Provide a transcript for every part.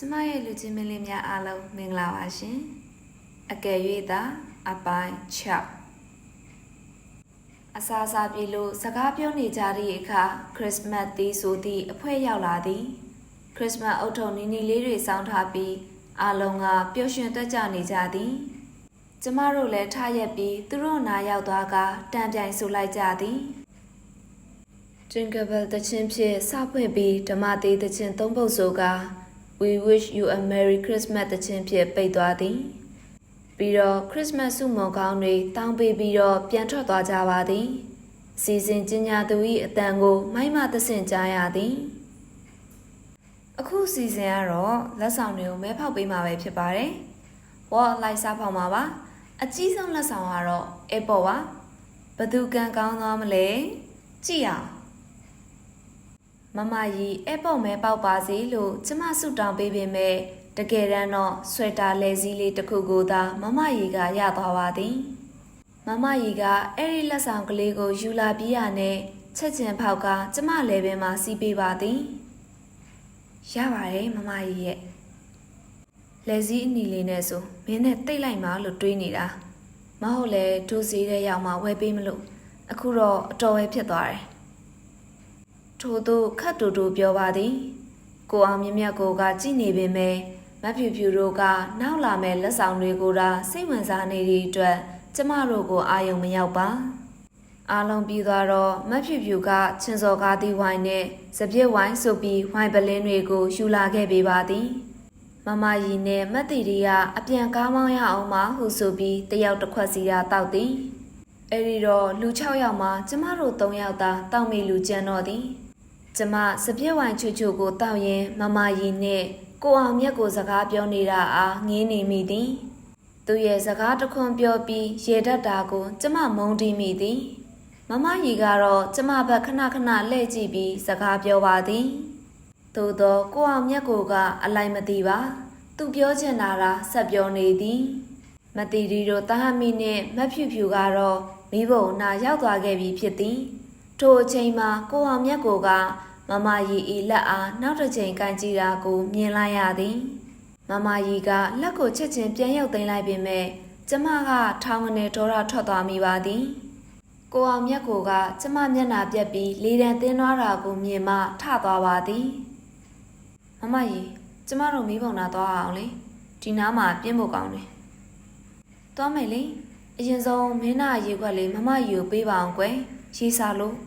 ကျမရဲ့လူချင်းမင်းလေးများအားလုံးမင်္ဂလာပါရှင်အကယ်၍သာအပိုင်း6အစာစားပြီလို့စကားပြောနေကြသည့်အခါခရစ်စမတ်တီးဆိုသည့်အဖွဲရောက်လာသည်ခရစ်စမတ်အုတ်ထုံနီနီလေးတွေစောင်းထားပြီးအားလုံးကပျော်ရွှင်တက်ကြနေကြသည်ကျမတို့လည်းထရက်ပြီးသူတို့နာရောက်သွားကတန်ပြိုင်ဆိုလိုက်ကြသည် Jingle Bell တချင်းဖြင့်စဖွင့်ပြီးဓမ္မသေးတချင်းသုံးပုဒ်ဆိုက We wish you a Merry Christmas တချင်းဖြင့်ပိတ်သွားသည်ပြီးတော့ Christmas ဆုမွန်ကောင်းတွေတောင်းပေးပြီးတော့ပြန်ထွက်သွားကြပါသည်စီစဉ်ကျင်းညာသူ၏အတန်ကိုမိုင်းမသဆင့်ကြားရသည်အခုစီစဉ်ကတော့လက်ဆောင်တွေကိုမဲဖောက်ပေးမှာပဲဖြစ်ပါတယ်ဝေါ်လိုက်စားဖောက်မှာပါအကြီးဆုံးလက်ဆောင်ကတော့ Apple ပါဘသူကံကောင်းသွားမလဲကြည့်အောင် မမကြီးအဲ့ပေါ့မဲပေါက်ပါစေလို့ကျမဆုတောင်းပေးပေမဲ့တကယ်တမ်းတော့ဆွဲတာလဲစည်းလေးတစ်ခုကိုသာမမကြီးကရသွားပါသည်မမကြီးကအဲ့ဒီလက်ဆောင်ကလေးကိုယူလာပြီးရနဲ့ချက်ချင်ဖောက်ကကျမလည်းပင်မှာစီးပေးပါသည်ရပါတယ်မမကြီးရဲ့လဲစည်းအနီလေးနဲ့ဆိုမင်းနဲ့တိတ်လိုက်မှလို့တွေးနေတာမဟုတ်လေဒုစည်းတဲ့ရောက်မှဝယ်ပေးမလို့အခုတော့အတော်ပဲဖြစ်သွားတယ် ထို့သို့ခတ်တူတူပြောပါသည် ကိုအောင်မြင့်မြတ်ကိုကကြည်နေပေမဲ့မဖြူဖြူတို့ကနောက်လာမဲ့လက်ဆောင်တွေကိုသာစိတ်ဝင်စားနေသည့်အတွက်ကျမတို့ကိုအာယုံမရောက်ပါအားလုံးပြီးသွားတော့မဖြူဖြူကချင်းစော်ကားသည့်ဝိုင်းနဲ့စပြစ်ဝိုင်းဆိုပြီးဝိုင်းပလင်းတွေကိုယူလာခဲ့ပေးပါသည်မမကြီးနဲ့မတ်တီရီကအပြန်ကားမောင်းရအောင်မဟုဆိုပြီးတယောက်တစ်ခွက်စီရာတောက်သည်အဲ့ဒီတော့လူ6ယောက်မှာကျမတို့3ယောက်သာတောက်မိလူကျန်တော့သည် ကျမစပြည့်ဝိုင်ချူချူကိုတောက်ရင်မမကြီးနဲ့ကိုအောင်မြတ်ကိုစကားပြောနေတာအားငင်းနေမိသည်သူရဲ့စကားတခွန်းပြောပြီးရေတတ်တာကို ကျမမုန်းတီးမိသည်မမကြီးကတော့ကျမဘက်ခဏခဏလှည့်ကြည့်ပြီးစကားပြောပါသည်သို့တော့ကိုအောင်မြတ်ကိုကအလိုက်မသိပါသူပြောချင်တာကဆက်ပြောနေသည်မတီရီတို့တာဟမီနဲ့မဖြူဖြူကတော့မိဘုံနာရောက်သွားခဲ့ပြီဖြစ်သည် ထိုအချိန်မှာကိုအောင်မြတ်ကိုကမမကြီးဤလက်အားနောက်တစ်ချိန်ကန်ကြည့်တာကိုမြင်လိုက်ရသည်မမကြီးကလက်ကိုချက်ချင်းပြန်ရောက်သိမ်းလိုက်ပေမဲ့ကျမကထောင်းကနေဒေါရထွက်သွားမိပါသည်ကိုအောင်မြတ်ကိုကကျမမျက်နှာပြက်ပြီးလေတံတင်းသွားတာကိုမြင်မှထသွားပါသည်မမကြီးကျမတို့မိဘုံနာသွားအောင်လေဒီနားမှာပြင်းဖို့ကောင်းတယ်သွားမယ်လေအရင်ဆုံးမင်းနာရေခွက်လေးမမကြီးကိုပေးပါအောင်ကွယ်ရေစာလို့။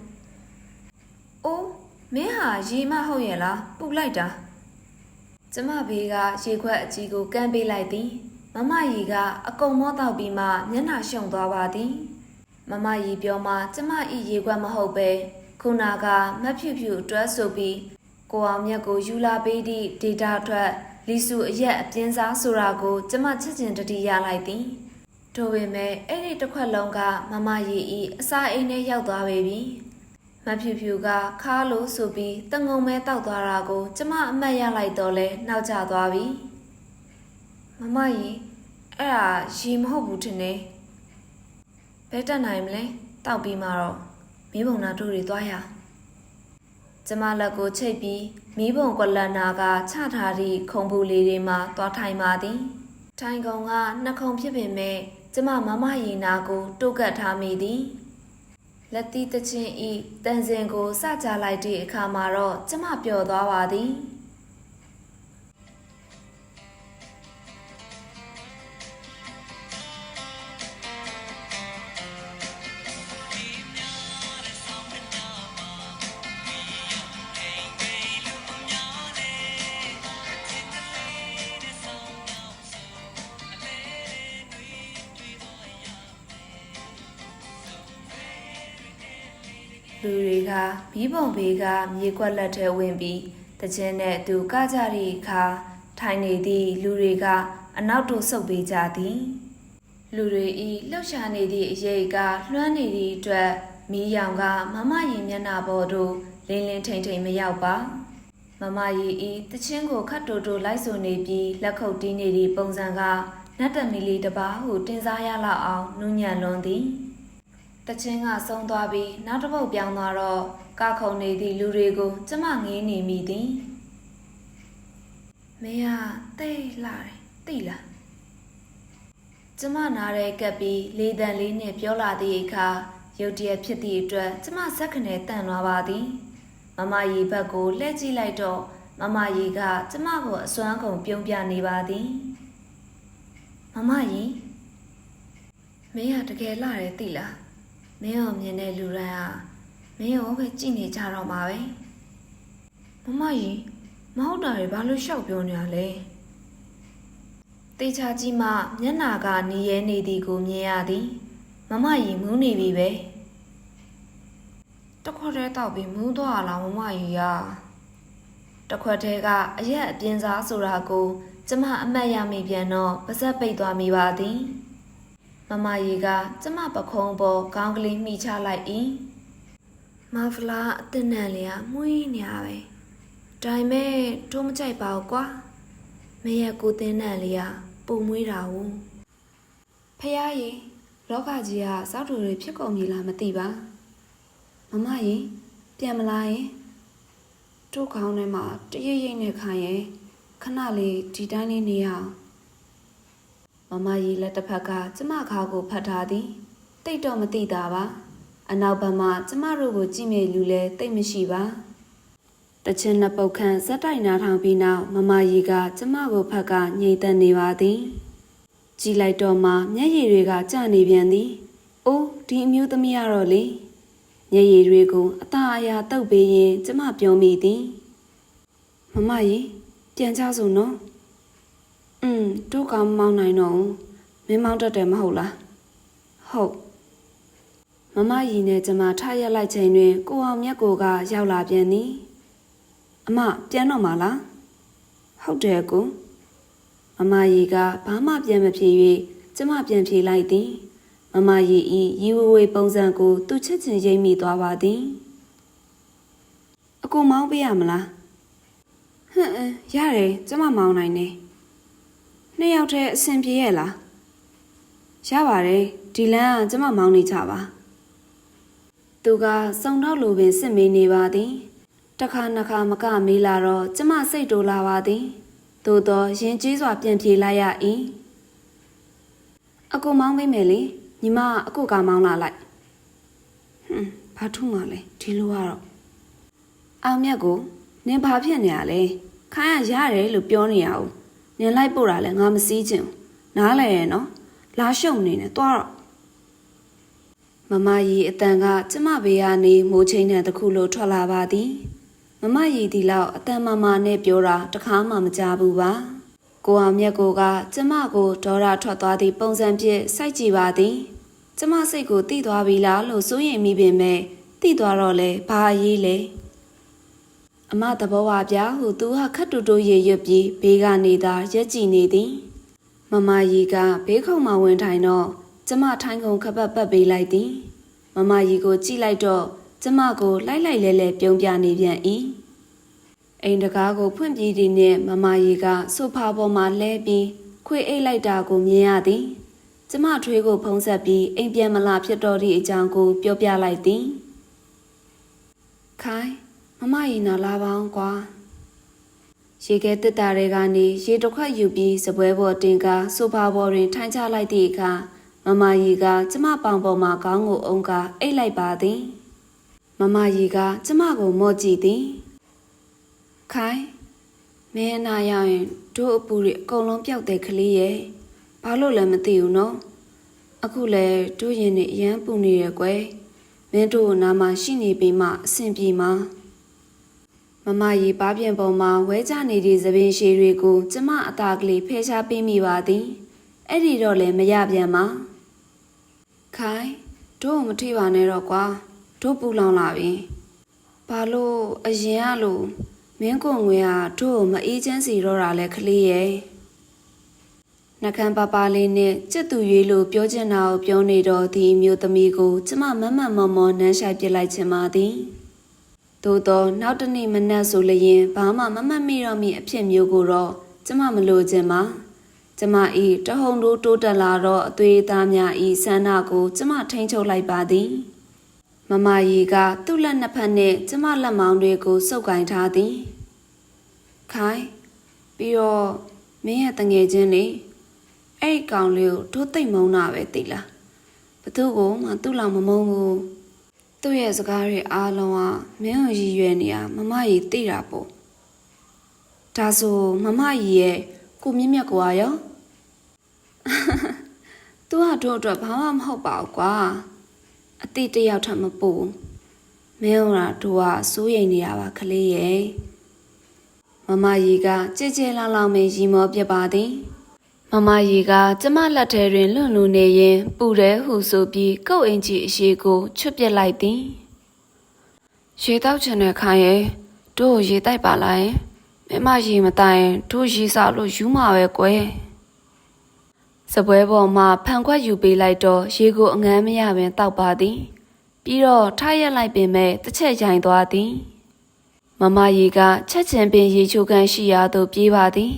အိုးမင်းဟာရေမဟုတ်ရဲ့လားပူလိုက်တာ။ကျမဘေးကရေခွက်အကြီးကိုကမ်းပေးလိုက်သည်။မမကြီးကအကုံမောတောက်ပြီးမှမျက်နှာရှုံသွားပါသည်။မမကြီးပြောမှကျမဤရေခွက်မဟုတ်ပဲခုနာကမဖြူဖြူတွဲဆိုပြီးကိုအောင်မြတ်ကိုယူလာပေးသည့်ဒေတာထွက်လီစုအရက်အပြင်းစားဆိုတာကိုကျမချက်ချင်းတတိရလိုက်သည်။ထို့ပေမဲ့အဲ့ဒီတစ်ခွက်လုံးကမမကြီးဤအစာအိမ်ထဲရောက်သွားပေပြီ။ မဖြူဖြူကခါလို့ဆိုပြီးတငုံမဲတောက်သွားတာကိုကျမအမှတ်ရလိုက်တော့လဲနောက်ကျသွားပြီမမကြီးအဲ့ဒါရေမဟုတ်ဘူးထင်တယ်ဘယ်တက်နိုင်မလဲတောက်ပြီးမှတော့မီးပုံနာတို့တွေသွားရအောင်ကျမလက်ကိုချိတ်ပြီးမီးပုံကွက်လန်နာကချထားသည့်ခုံပူလေးတွေမှာသွားထိုင်ပါသည်ထိုင်ကောင်ကနှစ်ခုံဖြစ်ပေမဲ့ကျမမမရီနာကိုတိုးကပ်ထားမိသည် လက်သီးတချင်းဤတန်စင်ကိုစကြလိုက်သည့်အခါမှာတော့ကျမပျော်သွားပါသည် လူတွေကမီးပုံဘေးကမြေကွက်လက်ထဲဝင်ပြီးတခြင်းနဲ့သူကကြသည့်အခါထိုင်နေသည့်လူတွေကအနောက်သို့ဆုတ်ပေးကြသည်လူတွေဤလှုပ်ရှားနေသည့်အရေးကလွှမ်းနေသည့်အတွက်မီးရောင်ကမမရင်မျက်နှာပေါ်သို့လင်းလင်းထိန်ထိန်မရောက်ပါမမရီဤတချင်းကိုခတ်တူတူလိုက်ဆိုနေပြီးလက်ခုပ်တီးနေသည့်ပုံစံကနတ်တမီလီတစ်ပါးဟုတင်စားရလောက်အောင်နူးညံ့လွန်သည် တချင်းကဆုံးသွားပြီးနောက်တစ်ပုတ်ပြောင်းသွားတော့ကခုံနေသည့်လူတွေကိုကျမငေးနေမိသည်မမင်းကတိတ်လာတယ်သိလားကျမနားရဲကပ်ပြီးလေးတန်လေးနဲ့ပြောလာသည့်အခါရုတ်တရက်ဖြစ်သည့်အတွက်ကျမဇက်ခနဲ့တန်သွားပါသည်မမရီဘက်ကိုလှည့်ကြည့်လိုက်တော့မမရီကကျမကိုအစွမ်းကုန်ပြုံးပြနေပါသည်မမရီမင်းကတကယ်လာတယ်သိလား မင်းကိုမြင်တဲ့လူတိုင်းကမင်းကိုပဲကြည့်နေကြတော့မှာပဲမမရီမဟုတ်တာတွေဘာလို့ရှောက်ပြောနေရလဲတေချာကြီးမှမျက်နာကနေရဲနေသည်ကိုမြင်ရသည်မမရီမူးနေပြီပဲတခွက်တည်းတောက်ပြီးမူးသွားလားမမရီရတခွက်တည်းကအရက်အပြင်းစားဆိုတာကို ကျမအမတ်ရမိပြန်တော့ပါဇက်ပိတ်သွားမိပါသည် မမရီကကျမပခုံးပေါ်ခေါင်းကလေးမိချလိုက်၏မဖလာအတင်နံလေးကမှုေးနေရပဲဒါပေမဲ့တို့မကြိုက်ပါဘူးကွာမရဲ့ကိုတင်နံလေးကပုံမွေးတာ ው ဖះရေလောကကြီးကစောက်တူတွေဖြစ်ကုန်ပြီလားမသိပါမမရေပြန်မလာရင်တို့ခေါင်းထဲမှာတရိပ်ရိပ်နဲ့ခိုင်ရင်ခဏလေးဒီတိုင်းလေးနေရအောင် မမရေလက်တစ်ဖက်ကကျမခါကိုဖတ်ထားသည်တိတ်တော့မသိတာပါအနောက်ဘက်မှာကျမတို့ကိုကြည့်မြေလူလဲတိတ်မရှိပါတချင်နှစ်ပုတ်ခန့်ဇက်တိုက်နာထောင်ပြီးနောက်မမရီကကျမကိုဖက်ကညှိသက်နေပါသည်ကြည်လိုက်တော့မှမျက်ရည်တွေကကျနေပြန်သည်။အိုးဒီအမျိုးသမီးကတော့လေမျက်ရည်တွေကိုအသာအရာတုပ်ပေးရင်ကျမပြောမိသည်။မမကြီးပြန်ကြစို့နော်။ อืมတို့ကမောင်းနိုင်တော့ဘူးမင်းမောင်းတတ်တယ်မဟုတ်လား။ဟုတ်မမကြီးနဲ့ကျမထားရက်လိုက်ချိန်တွင် ကိုအောင်မြတ်ကိုကရောက်လာပြန်သည်။အမပြန်တော့မှာလား။ဟုတ်တယ်ကို။မမရီကဘာမှပြန်မဖြေ၍ကျမပြန်ဖြေလိုက်သည်မမရီဤရီဝဝေပုံစံကို သူချစ်ချင်ရိပ်မိသွားပါသည်အကူမောင်းပေးရမလားဟမ်အင်းရတယ်ကျမမောင်းနိုင်တယ် နှစ်ယောက်တည်းအဆင်ပြေရဲ့လားရပါတယ်ဒီလမ်းကကျမမောင်းနေကြပါသူကစုံတော့လိုပင်စစ်မေးနေပါသည်တစ်ခါနှစ်ခါမကမေးလာတော့ကျမစိတ်တိုလာပါသည်သို့တော့ရင်ကြီးစွာပြန်ပြေလိုက်ရ၏အကူမောင်းမိမယ်လေညီမအကူကမောင်းလာလိုက်ဟွန်းဘာထူးမှလဲဒီလိုကတော့အောင်မြတ်ကိုနင်ဘာဖြစ်နေရလဲခိုင်းရရတယ်လို့ပြောနေရအောင် နင်လိုက်ပို့တာလဲငါမစည်းချင်ဘူးနားလဲရဲ့နော်လာရှုံနေနဲ့တွားတော့မမကြီးအတန်ကကျမဘေးကနေမိုးချိန်တဲ့တခုလိုထွက်လာပါသည်မမရီဒီလောက်အတန်မမနဲ့ပြောတာတခါမှမကြဘူးပါကိုအောင်မြတ်ကိုကကျမကိုဒေါ်ရထွက်သွားသည့်ပုံစံဖြင့်စိုက်ကြည့်ပါသည်ကျမစိတ်ကိုတိသွားပြီလားလို့စိုးရိမ်မိပင်မဲ့တိသွားတော့လဲဘာအရေးလဲ အမသဘောပါဗျာဟုသူဟာခတ်တူတူရေရွတ်ပြီးဘေးကနေသာရက်ကြည့်နေသည်မမရီကဘေးခုံမှဝင်ထိုင်တော့ကျမထိုင်ခုံခပတ်ပတ်ပေးလိုက်သည်မမရီကိုကြည့်လိုက်တော့ကျမကိုလိုက်လိုက်လဲလဲပြုံးပြနေပြန်၏အိမ်တကားကိုဖွင့်ပြီးသည်နှင့်မမရီကဆိုဖာပေါ်မှလဲပြီးခွေအိတ်လိုက်တာကိုမြင်ရသည်ကျမထွေးကိုဖုံးဆက်ပြီးအိမ်ပြန်မလာဖြစ်တော့သည့်အကြောင်းကိုပြောပြလိုက်သည်ခိုင် မမရီနာလာပါအောင်ကွာရေခဲတစ်တာတွေကနေရေတစ်ခွက်ယူပြီးစပွဲပေါ်တင်ကားဆိုဖာပေါ်တွင်ထိုင်ချလိုက်သည့်အခါမမရီကကျမပေါင်ပေါ်မှာခေါင်းကိုအုံကအိတ်လိုက်ပါသည်မမကြီးကကျမကိုမော့ကြည့်သည်ခိုင်မင်းအနာရောက်ရင်တို့အပူတွေအကုန်လုံးပျောက်တဲ့ကလေးရဲ့ဘာလို့လဲမသိဘူးနော်အခုလဲတို့ရင်နေအရန်ပူနေရကွယ်မင်းတို့နာမှာရှိနေပြီမှအဆင်ပြေမှာ မမကြီးပါပြန်ပေါ်မှာဝဲကြနေသည့်သပင်ရှည်တွေကိုကျမအသာကလေးဖယ်ရှားပေးမိပါသည်အဲ့ဒီတော့လည်းမရပြန်ပါခိုင်တို့မထိပါနဲ့တော့ကွာတို့ပူလောင်လာပြီ။ဘာလို့အရင်ကလို့မင်းကိုငွေဟာတို့မအေးချမ်းစီတော့တာလဲကလေးရဲ့။နှကန်းပပလေးနဲ့ကြက်သူရွေးလို့ပြောချင်တာကိုပြောနေတော့ဒီမျိုးသမီးကိုကျမမမတ်မော်မော်နမ်းရှိုက်ပစ်လိုက်ချင်ပါသည်။ သို့တော့နောက်တနေ့မနက်ဆိုလျင်ဘာမှမမတ်မိတော့မိအဖြစ်မျိုးကိုတော့ကျမမလိုချင်ပါ။ကျမဤတဟုန်တိုးတိုးတက်လာတော့အသွေးသားများဤဆန္ဒကို ကျမထိန်ချုပ်လိုက်ပါသည်။မမရီကသူ့လက်နှစ်ဖက်နှင့်ကျမလက်မောင်းတွေကိုစုပ်ကင်ထားသည်ခိုင်ပြီးတော့မင်းရဲ့တငယ်ချင်းလေအဲ့ဒီကောင်လေးကိုတို့သိမ့်မုန်းတာပဲသိလားဘသူ့ကိုမှသူ့လောက်မမုန်းဘူး သူ့ရဲ့စကားတွေအားလုံးကမင်းကိုရည်ရွယ်နေရမမကြီးသိတာပေါ့ဒါဆိုမမကြီးရဲ့ကိုမြင့်မြတ်ကွာရောသူကတို့အတွက်ဘာမှမဟုတ်ပါဘူးကွာအတိတယောက်ထပ်မပူမင်းတို့ကတို့ကစိုးရိမ်နေရပါခလေးရဲ့မမကြီးကကြည်ကြဲလောင်လောင်မင်းရီမောပြပါသည် မမကြီးကကျမလက်ထဲတွင်လွန့်လူနေရင်ပူတယ်ဟုဆိုပြီးကုတ်အင်ကြီးအရှိကိုချွတ်ပစ်လိုက်သည်ရေတောက်ချင်တဲ့ခိုင်ရဲ့တို့ကိုရေတိုက်ပါလားယင်မမရေမတိုင်တို့ရေဆောက်လို့ယူမှာပဲကွယ်စပွဲပေါ်မှာဖန်ခွက်ယူပေးလိုက်တော့ရေကိုအငမ်းမရပင်တောက်ပါသည် ပြီးတော့ထားရက်လိုက်ပင်မဲ့တစ်ချက်ရိုင်သွားသည် မမရီကချက်ချင်းပင်ရေချိုကန်ရှိရာသို့ပြေးပါသည်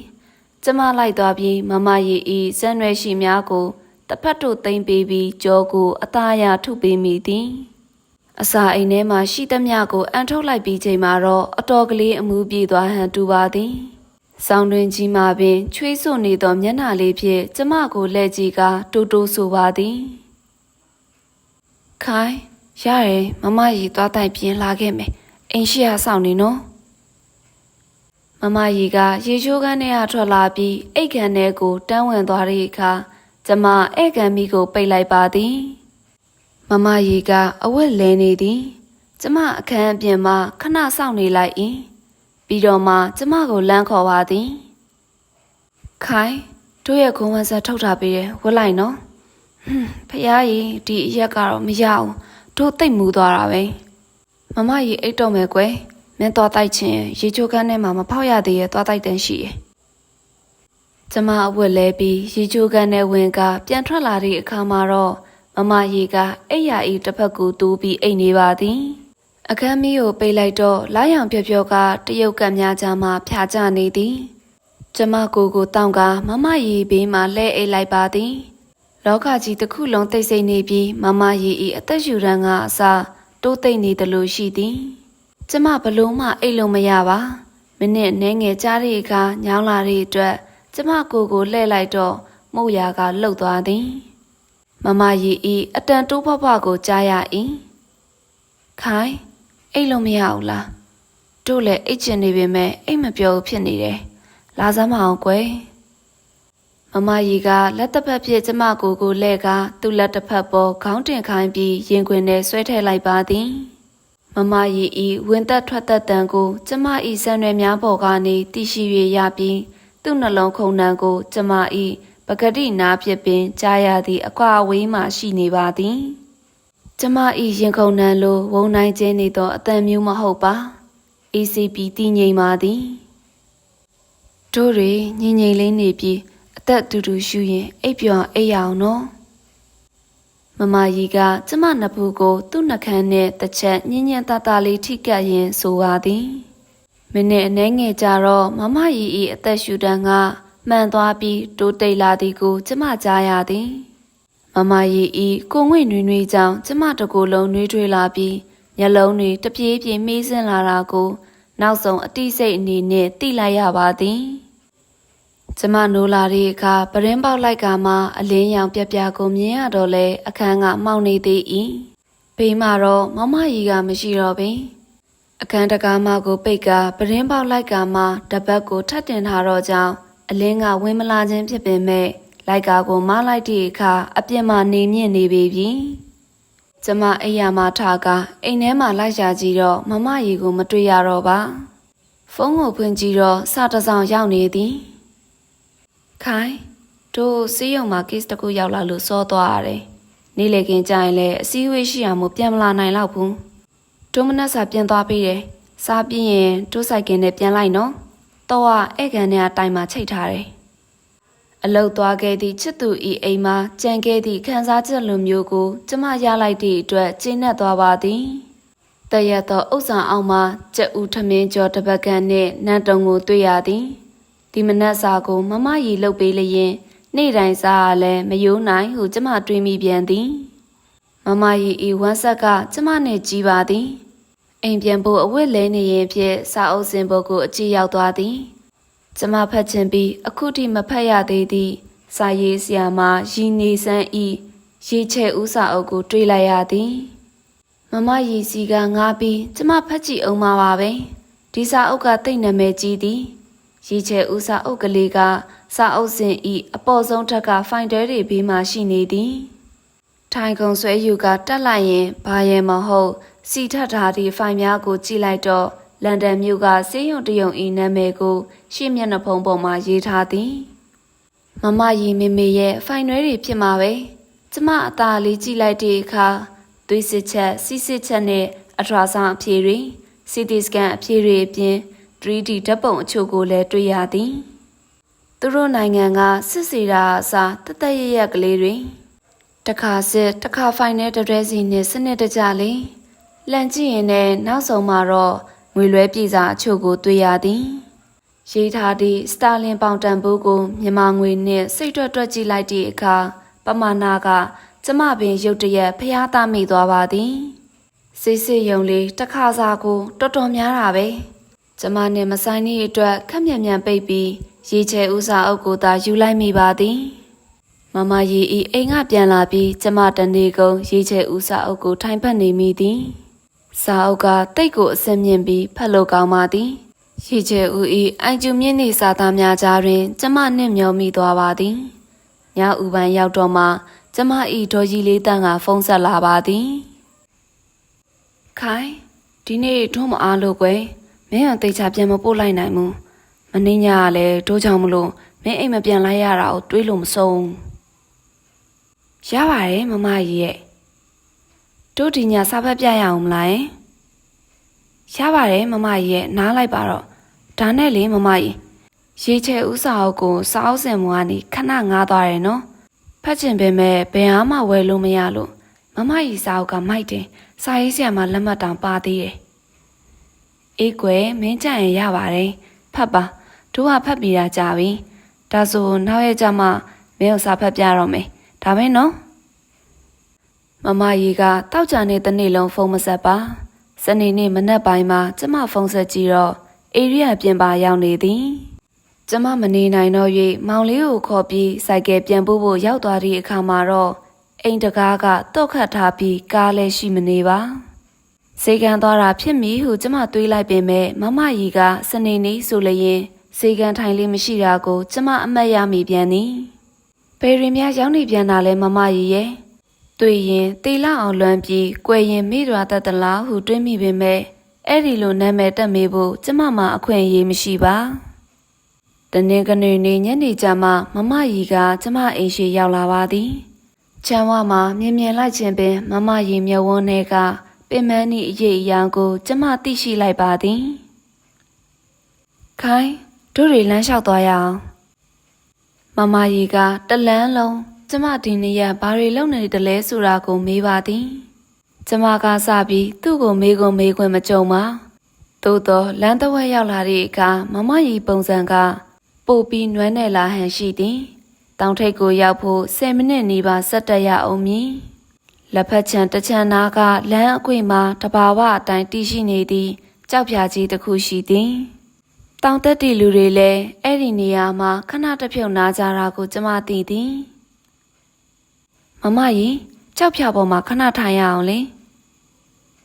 ကျမလိုက်သွားပြီးမမရီဤဇန်ရွယ်ရှိများကိုတစ်ဖက်တို့သိမ့်ပေးပြီးကြောကိုအသားရထုပေးမိသည်အစာအိမ်ထဲမှာရှိသမျှကိုအန်ထုတ်လိုက်ပြီးချိန်မှာတော့အတော်ကလေးအမှုပြေသွားဟန်တူပါသည်ဆောင်းတွင်ကြီးမှာပင်ချွေးစွနေသောမျက်နှာလေးဖြင့်ကျမကိုလက်ကြည့်ကတူတူဆိုပါသည်ခိုင်ရရယ်မမကြီးသွားတိုက်ပြင်းလာခဲ့မယ်အိမ်ရှိရဆောင်နေနော် မမကြီးကရေချိုးကန်းထဲကထွက်လာပြီးအိတ်ကန်ထဲကိုတန်းဝင်သွားတဲ့အခါကျမဧကန်မီကိုပိတ်လိုက်ပါသည် မမကြီးကအဝတ်လဲနေသည် ကျမအခန်းအပြင်မှာခဏစောင့်နေလိုက်၏ပြီးတော့မှကျမကိုလမ်းခေါ်ပါသည် ခိုင်တို့ရဲ့ခုံးဝန်းဆက်ထုတ်ထားပေးတယ်ဝတ်လိုက်နော်ဟွန်းဖះကြီးဒီအရက်ကတော့မရအောင်တို့တိတ်မူသွားတာပဲမမကြီးအိတ်တော့မယ်ကွယ် မင်းသွားတိုက်ချင်းရေချိုးကန်းထဲမှာမဖောက်ရသေးရဲ့သွားတိုက်တန်းရှိရဲ့ကျမအဝတ်လဲပြီးရေချိုးကန်းထဲဝင်ကပြန်ထွက်လာတဲ့အခါမှာတော့မမကြီးကအိတ်ရဤတစ်ဖက်ကိုတူးပြီးအိတ်နေပါသည်အခန်းမီးကိုပိတ်လိုက်တော့လာရောင်ပြော့ပြော့ကတရုတ်ကပ်များကြားမှာဖြာကျနေသည်ကျမကိုကိုတောင်းကမမရီဘေးမှာလဲအိတ်လိုက်ပါသည်လောကကြီးတစ်ခုလုံးတိတ်ဆိတ်နေပြီးမမရီဤအသက်ရှူရန်ကအစာတိုးတိတ်နေတယ်လို့ရှိသည် ကျမဘလို့မှအိတ်လို့မရပါမိနစ်နှဲငယ်ကြားတဲ့အခါညောင်းလာတဲ့အတွက်ကျမကိုကိုလှဲ့လိုက်တော့မှုရာကလှုပ်သွားသည်မမရီဤအတန်တိုးဖွားဖွားကိုကြားရ၏ခိုင်အိတ်လို့မရဘူးလားတို့လည်းအိတ်ချင်နေပေမဲ့အိတ်မပြောဘူးဖြစ်နေတယ်လာစမ်းမအောင်ကွယ်မမကြီးကလက်တစ်ဖက်ဖြင့်ကျမကိုကိုလဲကသူ့လက်တစ်ဖက်ပေါ်ခေါင်းတင်ခိုင်းပြီးရင်ခွင်ထဲဆွဲထည့်လိုက်ပါသည် မမကြီးဤဝင်သက်ထွက်သက်တန်ကို ကျမဤဆံရွယ်များပေါ်ကနေတိရှိ၍ရပြီးသူ့နှလုံးခုန်နှံကို ကျမဤပဂတိနာဖြစ်ပင်ကြားရသည့်အကွာအဝေးမှရှိနေပါသည်ကျမဤရင်ခုန်နှံလိုဝုံနိုင်ခြင်းနေသောအတန်မျိုးမဟုတ်ပါ ACP တည်ငြိမ်ပါသည်တို့တွေငြိမ်ငြိမ်လေးနေပြီးအသက်တူတူရှူရင်အိပ်ပျော်အိပ်ရအောင်နော် မမကြီးကကျမနှစ်ဖူးကို သူ့နှကန်းနဲ့တစ်ချက်ညင်ညင်တတလေးထိကပ်ရင်ဆိုပါသည်မိနစ်အနည်းငယ်ကြာတော့မမကြီးဤအသက်ရှူတန်းကမှန်သွားပြီးတိုးတိတ်လာသည်ကို ကျမကြားရသည်မမရီဤကိုငွေ့နွေးနွေးကြောင့်ကျမတကူလုံးနှွေးထွေးလာပြီးမျက်လုံးတွေတပြေးပြေးမေးစင်းလာတာကို နောက်ဆုံးအတိစိတ်အနေနဲ့သိလိုက်ရပါသည် ကျမနိုးလာတဲ့အခါပရင်ပေါက်လိုက်ကမှအလင်းရောင်ပြပြကိုမြင်ရတော့လဲအခန်းကမှောင်နေသေး၏ဘေးမှာတော့မမရီကမရှိတော့ပင်အခန်းတကားမကိုပိတ်ကပရင်ပေါက်လိုက်ကမှတပတ်ကိုထပ်တင်ထားတော့ကြောင်းအလင်းကဝင်မလာခြင်းဖြစ်ပင်မဲ့လိုက်ကာကိုမလိုက်တဲ့အခါအပြစ်မှနေမြင့်နေပေပြီ။ကျမအိယာမထားကအိမ်ထဲမှာလိုက်ရှာကြည့်တော့မမရီကိုမတွေ့ရတော့ပါ။ဖုန်းကိုဖွင့်ကြည့်တော့စတစောင်ရောက်နေသည်။ ခိုင်တို့စီးရုံမှာ case တစ်ခုရောက်လာလို့စောသွားရတယ်။နေ့လေကင်းကြရင်လည်းအစည်းအဝေးရှိရမို့ပြန်မလာနိုင်တော့ဘူး။တို့မနက်စာပြန်သွားပြီးတယ်။စားပြီးရင်တို့ဆိုင်ကင်နဲ့ပြန်လိုက်နော်။တော့အဲ့ကန်နဲ့အတိုင်မှာချိတ်ထားတယ်။အလုတ်သွားခဲ့သည့်ချစ်သူဤအိမ်မှာကြံခဲ့သည့်ခံစားချက်လိုမျိုးကိုကျမရလိုက်သည့်အတွက်ကျဉ်းနဲ့သွားပါသည်တရက်သောဥစ္စာအောင်မှာကြက်ဥထမင်းကျော်တစ်ပတ်ကန်နှင့်နန်းတုံကိုတွေ့ရသည် ဒီမနက်စာကိုမမရီလှုပ်ပေးလျင်နေ့တိုင်းစားရလဲမယိုးနိုင်ဟုကျမတွေးမိပြန်သည်မမရီဤဝမ်းဆက်ကကျမနဲ့ကြည်ပါသည်အိမ်ပြန်ဖို့အဝတ်လဲနေရင်ဖြင့်စာအုပ်စင်ပုတ်ကိုအကြည့်ရောက်သွားသည်ကျမဖတ်ချင်ပြီးအခုထိမဖတ်ရသေးသည့်စာရေးဆရာမရီနေဆန်းဤရေချဲဥစာအုပ်ကိုတွေးလိုက်ရသည်မမရီစီကငားပြီးကျမဖတ်ကြည့်အောင်ပါပါပဲဒီစာအုပ်ကတိတ်နာမည်ကြီးသည် ရေချဲဥစာအုပ်ကလေးကစာအုပ်စဉ်ဤအပေါ်ဆုံးထက်ကဖိုင်တဲတွေဘေးမှာရှိနေသည်ထိုင်ခုံဆွဲယူကတက်လိုက်ရင်ဘာရဲ့မဟုတ်စီထပ်ထားသည့်ဖိုင်များကိုကြည့်လိုက်တော့လန်ဒန်မြို့ကစေးရုံတရုံဤနာမည်ကို ရှေ့မျက်နှာဖုံးပေါ်မှာရေးထားသည်မမရီမေမေရဲ့ဖိုင်နွဲတွေဖြစ်မှာပဲကျမအသာလေးကြည့်လိုက်တဲ့အခါသွေးစစ်ချက်စီးစစ်ချက်နဲ့အထရာဆောင်အဖြေတွေစီတီစကန်အဖြေတွေအပြင် 3D ဓာတ်ပုံအချို့ကိုလည်းတွေ့ရသည်သူတို့နိုင်ငံကစစ်စီတာအစားတသက်ရရက်ကလေးတွေတခါစစ်တခါဖိုင်နဲ့တရဲစီနဲ့စနစ်တကျလေးလန့်ကြည့်ရင်လည်းနောက်ဆုံးမှာတော့ငွေလွဲပြည်စာအချို့ကိုတွေ့ရသည်ရေးထားသည့်စတာလင်ပေါင်တန်ဖိုးကိုမြန်မာငွေနဲ့စိတ်တွက်တွက်ကြည့်လိုက်သည့်အခါပမာဏကကျမပင်ရုတ်တရက်ဖျားသားမိသွားပါသည်စိတ်စစ်ယုံလေးတစ်ခါစားကိုတော်တော်များတာပဲ ကျမနဲ့မဆိုင်သည့်အတွက်ခက်မြန်မြန်ပိတ်ပြီးရေချဲဥစားအုပ်ကိုသာယူလိုက်မိပါသည်မမရီဤအိမ်ကပြန်လာပြီးကျမတနေကုန်ရေးချဲဦးစာအုပ်ကိုထိုင်ဖက်နေမိသည်စာအုပ်ကတိတ်ကိုအစင်မြင့်ပြီးဖတ်လို့ကောင်းပါသည်ရေးချဲဦးဤအိုင်ကျူမြင့်နေစာသားများကြားတွင် ကျမနှင့်မျောမိသွားပါသည်ညဥပန်ရောက်တော့မှကျမဤဒေါ်ကြီးလေးတန်းကဖုန်းဆက်လာပါသည်ခိုင်ဒီနေ့ထုံးမအားလို့ကွယ် မင်းကတိတ်ချပြန်မပို့လိုက်နိုင်ဘူးမင်းညကလည်းတို့ကြောင့်မလို့မင်းအိမ်မပြန်လိုက်ရတာကိုတွေးလို့မဆုံးရပါတယ်မမကြီးရဲ့တို့ဒီညစာဖတ်ပြရအောင်မလားယင်ရပါတယ်မမကြီးရဲ့နားလိုက်ပါတော့ဒါနဲ့လေမမကြီးရေချဲဥစာအုပ်ကိုစာအုပ်စင်မွားနေခဏငားသွားတယ်နော်ဖတ်ချင်ပေမဲ့ဘယ်အားမှဝယ်လို့မရလို့မမကြီးစာအုပ်ကမိုက်တယ်စာရေးဆရာမလက်မှတ်တောင်ပါသေးတယ် အေးကွယ်မင်းကြရင်ရပါတယ်ဖတ်ပါတို့ကဖတ်ပြီးတာကြာပြီဒါဆိုနောက်ရက်ကျမှမင်းကိုစာဖတ်ပြတော့မယ်ဒါပဲနော်မမကြီးကတောက်ကြတဲ့တနေ့လုံးဖုန်းမဆက်ပါစနေနေ့မနက်ပိုင်းမှာကျမဖုန်းဆက်ကြည့်တော့အေရီးယာပြင်ပါရောက်နေသည်ကျမမနေနိုင်တော့၍မောင်လေးကိုခေါ်ပြီးစိုက်ကယ်ပြန်ပို့ဖို့ရောက်သွားသည့်အခါမှာတော့အိမ်တကားကတော့ခတ်ထားပြီးကားလည်းရှိမနေပါ စေကန်သွားတာဖြစ်မည်ဟုကျမတွေးလိုက်ပင်မဲ့မမကြီးကစနေနေ့ဆိုလျင်စေကန်ထိုင်လေးမရှိတာကို ကျမအမတ်ရမိပြန်သည်ဘယ်ရင်များရောက်နေပြန်တာလဲမမကြီးရဲ့တွေ့ရင်တေလအောင်လွမ်းပြီးကွယ်ရင်မိရွာတတ်တလားဟုတွေးမိပေမဲ့အဲ့ဒီလိုနာမည်တက်မေးဖို့ကျမမှအခွင့်အရေးမရှိပါတနင်္ဂနွေနေ့ညနေကျမှမမကြီးကကျမအိမ်ရှိရောက်လာပါသည်ချမ်းဝမှာမြင်မြင်လိုက်ခြင်းပင်မမကြီးမျက်ဝန်းထဲက ပင်မန်းဤအရေးအယောင်ကို ကျမသိရှိလိုက်ပါသည်ခိုင်းတို့တွေလမ်းလျှောက်သွားရအောင်မမကြီးကတလန်းလုံးကျမဒီနေ့ရဘာတွေလုပ်နေတယ်လဲဆိုတာကိုမေးပါသည်ကျမကစပြီးသူ့ကိုမေးခွန်းမေးခွန်းမကြုံပါသို့တော့လမ်းတစ်ဝက်ရောက်လာသည့်အခါမမကြီးပုံစံကပို့ပြီးနွမ်းနယ်လာဟန်ရှိသည်တောင်ထိပ်ကိုရောက်ဖို့10မိနစ်နီးပါဆက်တက်ရအောင်မည် လက်ဖက်ချံတစ်ချံနာကလမ်းအကွေ့မှာတဘာဝအတိုင်းတည်ရှိနေသည့်ကြောက်ဖြာကြီးတစ်ခုရှိသည်တောင်တက်တီလူတွေလည်းအဲ့ဒီနေရာမှာခဏတစ်ဖြုတ်နာကြတာကိုကျမသိသည်မမကြီးကြောက်ဖြာပေါ်မှာခဏထိုင်ရအောင်လေ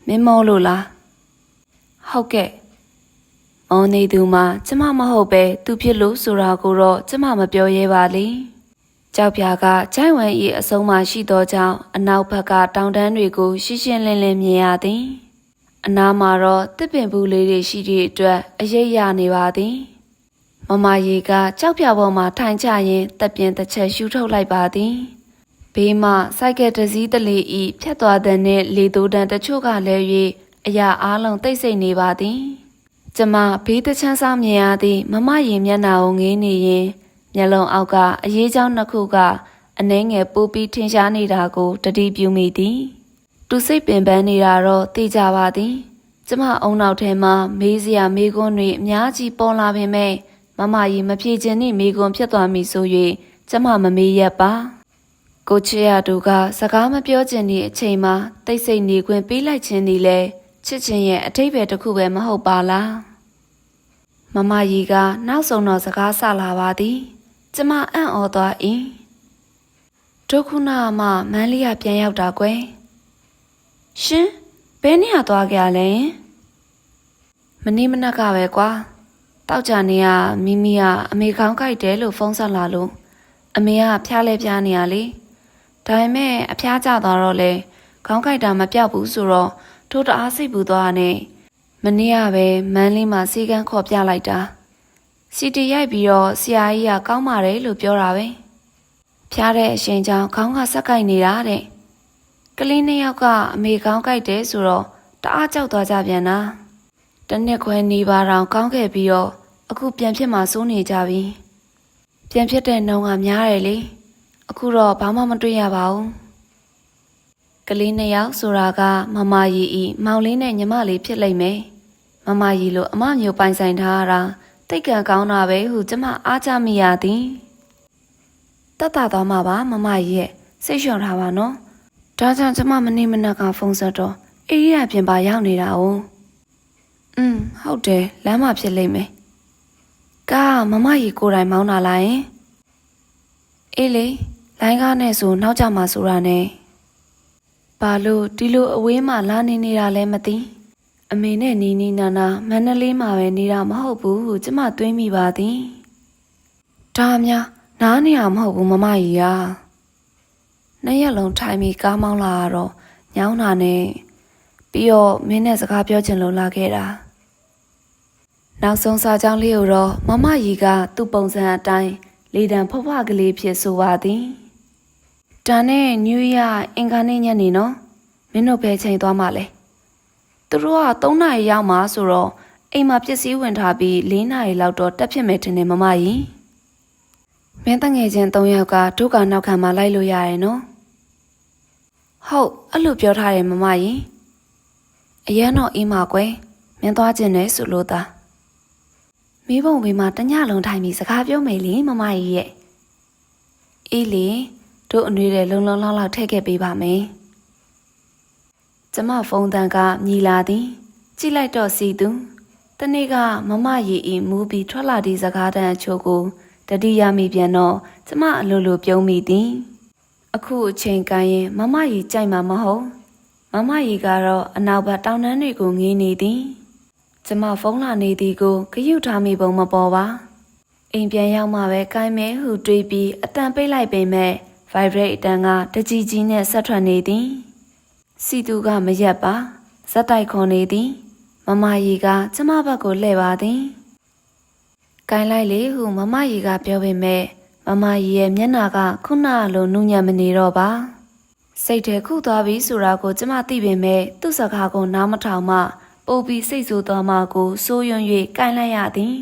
မင်းမောလို့လားဟုတ်ကဲ့မောနေသူမှာကျမမဟုတ်ပဲသူဖြစ်လို့ဆိုတာကိုတော့ကျမမပြောရဲပါလေ ကြောက်ဖြာကဂျိုင်းဝမ်ဤအဆုံးမှာရှိသောကြောင့်အနောက်ဘက်ကတောင်တန်းတွေကိုရှင်းရှင်းလင်းလင်းမြင်ရသည်အနားမှာတော့တစ်ပင်ဘူးလေးတွေရှိသည့်အတွက်အရေးရနေပါသည်မမကြီးကကြောက်ပြပေါ်မှာထိုင်ချရင်တက်ပြင်းတစ်ချက်ရှူထုတ်လိုက်ပါသည်ဘေးမှစိုက်ကယ်တစ်စီးတလေဤဖြတ်သွားတဲ့နဲ့လေတိုးတန်တချို့ကလည်း၍အရာအားလုံးတိတ်ဆိတ်နေပါသည်ကျမဘေးတချမ်းစားမြင်ရသည့်မမရင်မျက်နှာကိုငေးနေရင် မျက်လုံးအောက်ကအရေးချောင်းနှစ်ခုကအနှဲငယ်ပိုးပြီးထင်ရှားနေတာကိုတတိပြုမိသည်သူစိတ်ပင်ပန်းနေတာတော့သိကြပါသည်ကျမအုံနောက်ထဲမှာမေးစရာမေးခွန်းတွေအများကြီးပေါ်လာပေမဲ့မမကြီးမဖြေခြင်းနှင့်မေးခွန်းဖြစ်သွားမိဆို၍ကျမမမေးရက်ပါကိုချစ်ရသူကစကားမပြောချင်တဲ့အချိန်မှာတိတ်ဆိတ်နေခွင့်ပေးလိုက်ခြင်းသည်လဲချစ်ခြင်းရဲ့အထိပ္ပယ်တစ်ခုပဲမဟုတ်ပါလားမမမကြီးကနောက်ဆုံးတော့စကားဆလာပါသည် ကျမအံ့ဩသွား၏ဒုက္ခုနာမှမန်းလေးကပြန်ရောက်တာကွယ်ရှင်ဘယ်နေရသွားကြလဲမနေ့မနက်ကပဲကွာတောက်ကြနေရမိမိကအမေခေါင်းကြိုက်တယ်လို့ဖုန်းဆက်လာလို့အမေကဖျားလဲဖျားနေရလေဒါပေမဲ့အဖျားကျသွားတော့လေခေါင်းကြိုက်တာမပြောက်ဘူးဆိုတော့ထိုးတအားစိတ်ပူသွားနဲ့မနေ့ကပဲမန်းလေးမှာစီကန်းခေါ်ပြလိုက်တာ စီတီရိုက်ပြီးတော့ဆရာကြီးကကောင်းပါတယ်လို့ပြောတာပဲဖျားတဲ့အရှင်ကြောင့်ခေါင်းကဆက်ကိုက်နေတာတဲ့ကလေးနှစ်ယောက်ကအမေခေါင်းကြိုက်တယ်ဆိုတော့တအားကြောက်သွားကြပြန်တာတနစ်ခွဲနေပါတော့ကောင်းခဲ့ပြီးတော့အခုပြန်ဖြစ်မှစိုးနေကြပြီပြန်ဖြစ်တဲ့နှုံကများတယ်လေအခုတော့ဘာမှမတွေ့ရပါဘူးကလေးနှစ်ယောက်ဆိုတာကမမရီဤမောင်လေးနဲ့ညီမလေးဖြစ်လိမ့်မယ်။မမရီလိုအမမျိုးပိုင်ဆိုင်ထားရတာ တိတ်ကံကောင်းတာပဲဟုကျမအားကြမိရသည်။တတ်တာသွားမှာပါမမရီရဲ့စိတ်လျှော့ထားပါနော်။ဒါကြောင့်ကျမမနေ့မနက်ကဖုန်းဆက်တော့အေးရပြင်ပါရောက်နေတာ哦။อืมဟုတ်တယ်လမ်းမှာဖြစ်လိမ့်မယ်။ကားမမရီကိုယ်တိုင်မောင်းလာလိုက်ရင်အေးလေလိုင်းကားနဲ့ဆိုနောက်ကြမှာဆိုတာနဲ့ ဘာလို့ဒီလိုအဝေးမှာလာနေနေတာလဲမသိ အမေနဲ့နီနီနာနာမန္တလေးမှာပဲနေတာမဟုတ်ဘူးဟုကျမတွေးမိပါသည်ဒါများနားနေရမဟုတ်ဘူးမမကြီးရာနှစ်ရက်လုံးထိုင်ပြီးကားမောင်းလာတော့ညောင်းတာနဲ့ပြီးတော့မင်းနဲ့စကားပြောချင်လို့လာခဲ့တာနောက်ဆုံးစာကြောင်းလေးကိုတော့မမကြီးကသူ့ပုံစံအတိုင်းလေတံဖွားဖွားကလေးဖြစ်ဆိုပါသည်ဒါနဲ့နယူးရအင်္ဂါနေ့ညနေနော်မင်းတို့ပဲချိန်သွားမှလဲ သူတို့က3နာရီရောက်မှဆိုတော့အိမ်မှာပစ္စည်းဝင်ထားပြီး4နာရီလောက်တော့တက်ဖြစ်မယ်ထင်တယ်မမကြီးမင်းတငယ်ချင်း3ယောက်ကဒုက္ခနောက်ခံမှာလိုက်လို့ရတယ်နော်ဟုတ်အဲ့လိုပြောထားတယ်မမကြီးအရန်တော့အေးမှာကွယ်မင်းသွားခြင်းနဲ့ဆိုလို့သာမိဘုံမိမတညလုံးထိုင်ပြီးစကားပြောမယ်လေမမကြီးရဲ့အေးလေတို့အနွေးတဲ့လုံလုံလောက်လောက်ထည့်ခဲ့ပေးပါမယ်။ ကျမဖုန်းတန်ကမြည်လာသည် ကြည့်လိုက်တော့စီသူတနေ့ကမမရီဤမူပြီးထွက်လာသည့်စကားတန်အချို့ကိုတတိယမိပြန်တော့ကျမအလိုလိုပြုံးမိသည် အခုအချိန်ကရင်မမရီကြိုက်မှာမဟုတ်မမရီကတော့အနောက်ဘက်တောင်တန်းတွေကိုငေးနေသည်ကျမဖုန်းလာနေသည်ကိုဂရုထားမိပုံမပေါ်ပါအိမ်ပြန်ရောက်မှပဲကိုင်းမဲဟုတွေးပြီးအတန်ပိတ်လိုက်ပေမဲ့ vibrate အတန်ကတကြီးကြီးနဲ့ဆက်ထွက်နေသည် စီသူကမရက်ပါဇက်တိုက်ခွန်နေသည် မမကြီးကကျမဘက်ကိုလှည့်ပါသည်ကိုင်းလိုက်လေဟုမမကြီးကပြောပေမဲ့မမကြီးရဲ့မျက်နှာကခုနလိုနူးညံ့မနေတော့ပါစိတ်ထဲခုသွားပြီဆိုတာကိုကျမသိပေမဲ့သူ့စကားကိုနားမထောင်မှပို့ပြီးစိတ်ဆိုးသွားမှကိုစိုးရွံ့၍ကိုင်းလိုက်ရသည်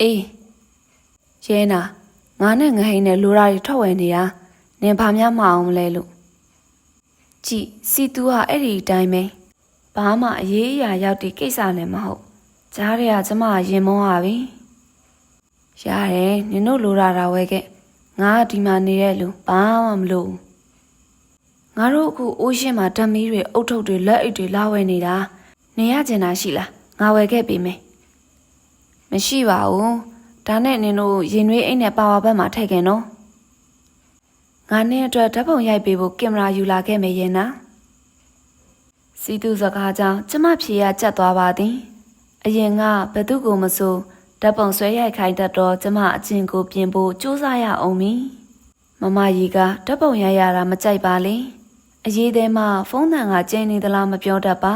အေးရဲနာငါနဲ့ငဟိန်းနဲ့လိုရာတွေထွက်ဝယ်နေတာနင်ဘာများမအောင်မလဲလို့ ကြည်စီတူဟာအဲ့ဒီအတိုင်းပဲဘာမှအရေးအရာရောက်တဲ့ကိစ္စလည်းမဟုတ်ကြားရကကျမရင်မောပါပြီရတယ်နင်တို့လိုရာတာဝဲခဲ့ငါဒီမှာနေတဲ့လူဘာမှမလို့ငါတို့အခုအိုးရှင်းမှာဓာတ်မီးတွေအုတ်ထုတ်တွေလက်အိတ်တွေလာဝဲနေတာနေရကျင်တာရှိလားငါဝယ်ခဲ့ပြီမယ်မရှိပါဘူးဒါနဲ့နင်တို့ရင်နွေးအိတ်နဲ့ပါဝါဘက်မှာထည့်ခင်နော် ငါနဲ့အတွက်ဓာတ်ပုံရိုက်ပေးဖို့ကင်မရာယူလာခဲ့မယ်ရင်နာစီသူစကားကြောင့်ကျမဖြေရကြက်သွားပါသည်အရင်ကဘသူကိုမဆိုဓာတ်ပုံဆွဲရိုက်ခိုင်းတတ်တော့ကျမအချင်းကိုပြင်ဖို့စူးစမ်းရအောင်မီမမကြီးကဓာတ်ပုံရိုက်ရတာမကြိုက်ပါလေအရေးသေးမှဖုန်းတန်ကကျင်းနေသလားမပြောတတ်ပါ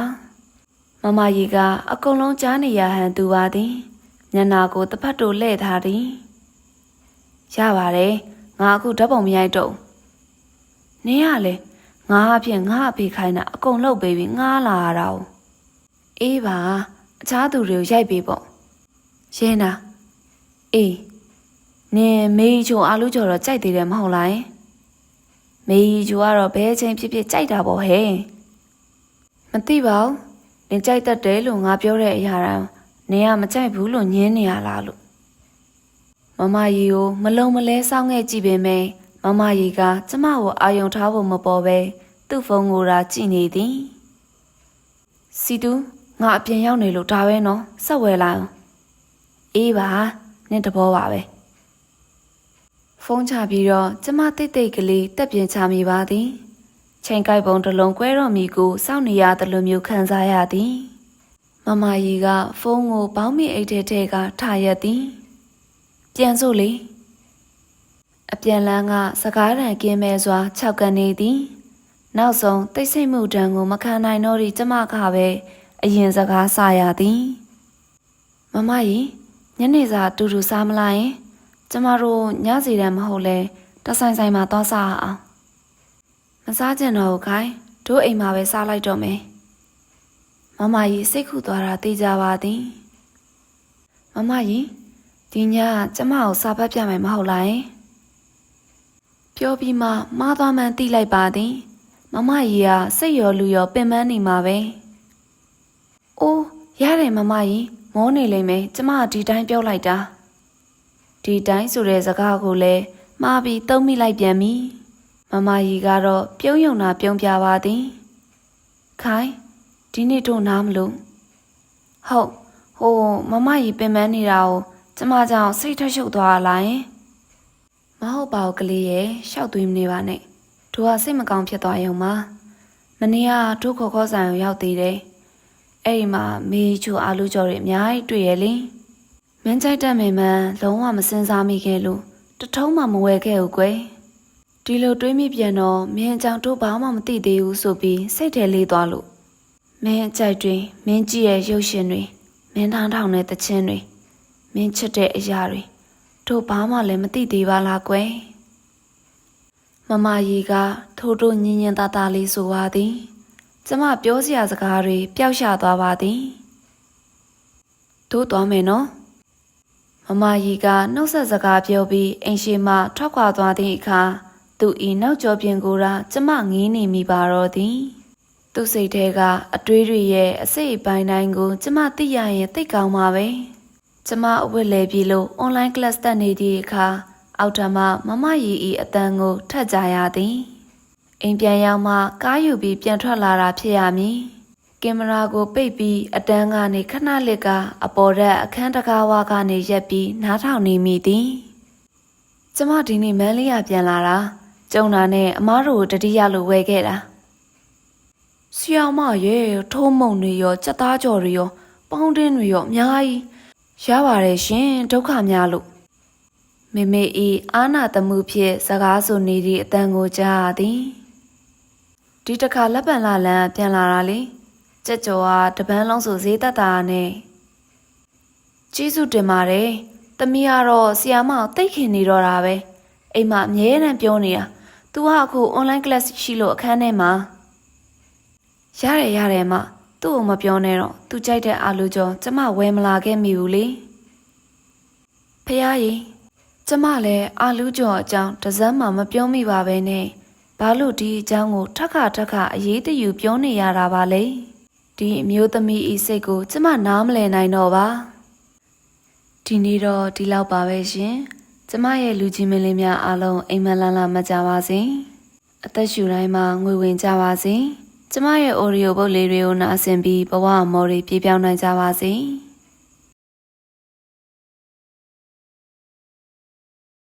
မမကြီးကအကုန်လုံးကြားနေရဟန်သူပါသည်ညနာကိုတပတ်တို့လှည့်ထားသည်ရပါတယ် ငါအခုဓာတ်ပုံမရိုက်တော့နင်းရလေငါအဖြစ်ငါအဖေခိုင်းတာအကုန်လုပ်ပေးပြီးငားလာရတာ哦အေးပါအခြားသူတွေကိုရိုက်ပေးပေါ့ရဲနာအေးနင်မေးချိုအာလူကျော်တော့ကြိုက်သေးတယ်မဟုတ်လားမေးချိုကတော့ဘဲချင်းဖြစ်ဖြစ်ကြိုက်တာပေါ့ဟဲ့မသိပါဘူးနင်ကြိုက်တတ်တယ်လို့ငါပြောတဲ့အရာတိုင်းနင်ကမကြိုက်ဘူးလို့ညင်းနေရလားလို့ မမကြီးကိုမလုံမလဲစောင်းခဲ့ကြည့်ပေမဲ့မမကြီးကကျမကိုအာယုံထားဖို့မပေါ်ပဲသူ့ဖုန်းကိုသာကြည့်နေသည်စီတူငါအပြင်ရောက်နေလို့ဒါပဲနော်ဆက်ဝယ်လိုက်အောင်အေးပါနင့်တဘောပါပဲဖုန်းချပြီးတော့ကျမတိတ်တိတ်ကလေးတက်ပြင်ချမိပါသည်ချိန်ကိုက်ပုံတစ်လုံးကွဲတော်မီကိုစောင့်နေရသလိုမျိုးခံစားရသည်မမကြီးကဖုန်းကိုဘောင်းမီအိတ်ထဲထဲကထားရက်သည် ပြန်စို့လေအပြန်လန်းကစကားတန်ကင်းမဲစွာ၆ကန်နေသည်နောက်ဆုံးတိတ်ဆိတ်မှုတံကိုမခံနိုင်တော့သည့်ကျမကပဲအရင်စကားဆရသည်မမကြီးညနေစာတူတူစားမလားယင်ကျမတို့ညစီတန်းမဟုတ်လဲတဆိုင်ဆိုင်မှာသွားစားအောင်မစားကြတော့ဘူးခိုင်းတို့အိမ်မှာပဲစားလိုက်တော့မယ်မမကြီးစိတ်ခုသွားတာသိကြပါသည်မမကြီး ဒီညကျမကိုစာဖတ်ပြမယ်မဟုတ်လားယင်ပြောပြီးမှမားသွားမှန်းသိလိုက်ပါသည်မမကြီးကစိတ်ရောလူရောပင်ပန်းနေမှာပဲ။အိုးရတယ်မမကြီးမောနေလိမ့်မယ်ကျမကဒီတိုင်းပြောလိုက်တာ။ဒီတိုင်းဆိုတဲ့စကားကိုလည်းမှားပြီးသုံးမိလိုက်ပြန်ပြီ။မမကြီးကတော့ပြုံးယုံတာပြုံးပြပါသည်။ခိုင်းဒီနေ့တို့နားမလို့ဟုတ်ဟိုမမကြီးပင်ပန်းနေတာကို ကျမကြောင့်စိတ်ထရှုပ်သွားလာရင်မဟုတ်ပါဘူးကလေးရဲ့ရှောက်သွင်းနေပါနဲ့တို့ကစိတ်မကောင်းဖြစ်သွားရုံပါမနေ့ကတို့ခေါ်ခေါ်ဆိုင်ကိုရောက်သေးတယ်အဲ့ဒီမှာမေးချိုအာလူကြော်တွေအများကြီးတွေ့ရလေမင်းကြိုက်တဲ့မိမန်လုံးဝမစင်စားမိခဲ့လို့တထုံးမှမဝယ်ခဲ့ဘူးကွယ်ဒီလိုတွေးမိပြန်တော့မင်းအကြောင့်တို့ဘာမှမသိသေးဘူးဆိုပြီးစိတ်ထဲလေးသွားလို့မင်းအကြိုက်တွေမင်းကြည့်ရဲ့ရုပ်ရှင်တွေမင်းထောင်ထောင်တဲ့သချင်းတွေ မင်းချစ်တဲ့အရာတွေတို့ဘာမှလည်းမသိသေးပါလားကွယ်မမကြီးကထိုးထိုးညင်ညင်သားသားလေးဆိုပါသည်ကျမပြောစရာစကားတွေပျောက်ရှာသွားပါသည်တို့သွားမယ်နော်မမကြီးကနှုတ်ဆက်စကားပြောပြီးအိမ်ရှိမှထွက်ခွာသွားသည့်အခါသူဤနောက်ကျော်ပြင်ကိုရာကျမငေးနေမိပါတော့သည်သူစိတ်ထဲကအတွေးတွေရဲ့အစိတ်အပိုင်းတိုင်းကိုကျမသိရရင်သိကောင်းပါပဲ ကျမအဝတ်လဲပြီလို့ online class တက်နေသည့်အခါအောက်ထမမမရီဤအတန်ကိုထက်ကြရသည်အိမ်ပြန်ရောက်မှကားယူပြီးပြန်ထွက်လာတာဖြစ်ရမည်ကင်မရာကိုပိတ်ပြီးအတန်းကနေခဏလစ်ကအပေါ်ရက်အခန်းတကားဝါကနေရက်ပြီးနားထောင်နေမိသည်ကျမဒီနေ့မန်းလေးရပြန်လာတာကျုံတာနဲ့အမားတို့ကိုတတိယလိုဝယ်ခဲ့တာဆီယမရဲ့ထုံးမုံတွေရောစက်သားကြော်တွေရောပေါင်းတင်းတွေရောအများကြီး ရပါတယ်ရှင်ဒုက္ခများလို့မေမေဤအာနာတမှုဖြင့်စကားဆိုနေသည့်အတန်ကိုကြားရသည်ဒီတစ်ခါလက်ပံလာလန်ပြန်လာတာလေကြက်ကြော်ဟာတပန်းလုံးဆိုဈေးသက်တာနဲ့ကျေးဇူးတင်ပါတယ်တမီးကတော့ဆီယာမကိုတိတ်ခင်နေတော့တာပဲအိမ်မှာအမြဲတမ်းပြောနေတာ तू ဟာအခု online class ရှိလို့အခန်းထဲမှာရတယ်ရတယ်မ သူ့ကိုမပြောနဲ့တော့ तू ကြိုက်တဲ့အာလူကျော်ကျမဝယ်မလာခဲ့မိဘူးလေဖះကြီးကျမလည်းအာလူးကျော်အကြောင်းတစ်စမ်းမှမပြောမိပါပဲနဲ့ဘာလို့ဒီအကြောင်းကိုထက်ခါထက်ခါအရေးတယူပြောနေရတာပါလဲဒီအမျိုးသမီးဤစိတ်ကိုကျမနားမလည်နိုင်တော့ပါဒီနေ့တော့ဒီလောက်ပါပဲရှင်ကျမရဲ့လူကြီးမင်းလေးများအားလုံးအိမ်မက်လာလာမကြပါစေအသက်ရှူတိုင်းမှာငွေဝင်ကြပါစေ ကျမရဲ့ Oreo ပုတ်လေးတွေကိုနားဆင်ပြီးဘဝအမော်တွေပြေပြောင်းနိုင်ကြပါစေ